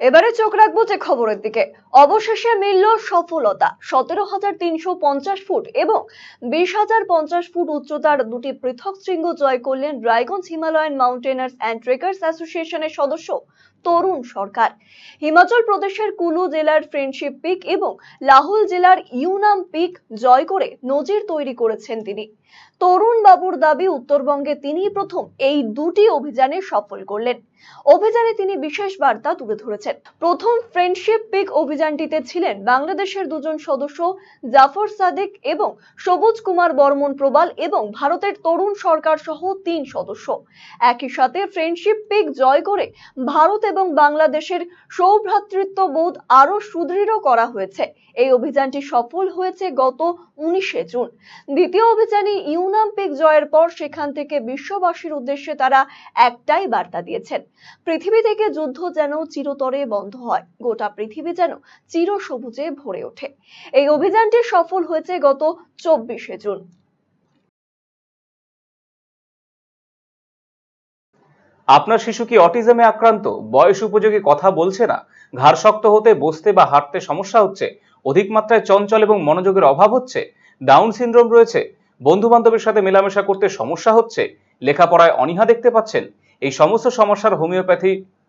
এবারে চোখ রাখব যে খবরের দিকে। অবশেষে মিলল সফলতা। সতেরো হাজার তিনশো পঞ্চাশ ফুট এবং বিশ হাজার পঞ্চাশ ফুট উচ্চতার দুটি পৃথক শৃঙ্গ জয় করলেন Raiganj Himalayan mountaineers and trekkers অ্যাসোসিয়েশনের সদস্য তরুণ সরকার। হিমাচল প্রদেশের কুলু জেলার ফ্রেন্ডশিপ পিক এবং লাহুল জেলার ইউনাম পিক জয় করে নজির তৈরি করেছেন তিনি। তরুণ বাবুর দাবি, উত্তরবঙ্গে তিনিই প্রথম এই দুটি অভিযানে সফল করলেন। অভিযানে তিনি বিশেষ বার্তা তুলে ধরেছেন। প্রথম ফ্রেন্ডশিপ পিক অভিযানটিতে ছিলেন বাংলাদেশের দুজন সদস্য জাফর সাদেক এবং সবুজ কুমার বর্মন প্রবাল এবং ভারতের তরুণ সরকার সহ তিন সদস্য। একই সাথে ফ্রেন্ডশিপ পিক জয় করে ভারত এবং বাংলাদেশের সৌভ্রাতৃত্ববোধ আরও সুদৃঢ় করা হয়েছে। এই অভিযানটি সফল হয়েছে গত উনিশে জুন। দ্বিতীয় অভিযানে ইউনাম পিক জয়ের পর সেখান থেকে বিশ্ববাসীর উদ্দেশ্যে তারা একটাই বার্তা দিয়েছেন। পৃথিবী থেকে যুদ্ধ যেন চিরতরে বন্ধ হয়। গোটা পৃথিবী যেন চির সবুজে ভরে ওঠে। এই অভিযানটি সফল হয়েছে গত চব্বিশে জুন। আপনার শিশু কি অটিজমে আক্রান্ত? বয়স উপযোগী কথা বলছে না? ঘাড় শক্ত হতে, বসতে বা হাঁটতে সমস্যা হচ্ছে? অধিক মাত্রায় চঞ্চল এবং মনোযোগের অভাব হচ্ছে? ডাউন সিনড্রোম রয়েছে? বন্ধু বান্ধবের সাথে মেলামেশা করতে সমস্যা হচ্ছে? লেখাপড়ায় অনীহা দেখতে পাচ্ছেন? এই সমস্ত সমস্যার homeopathy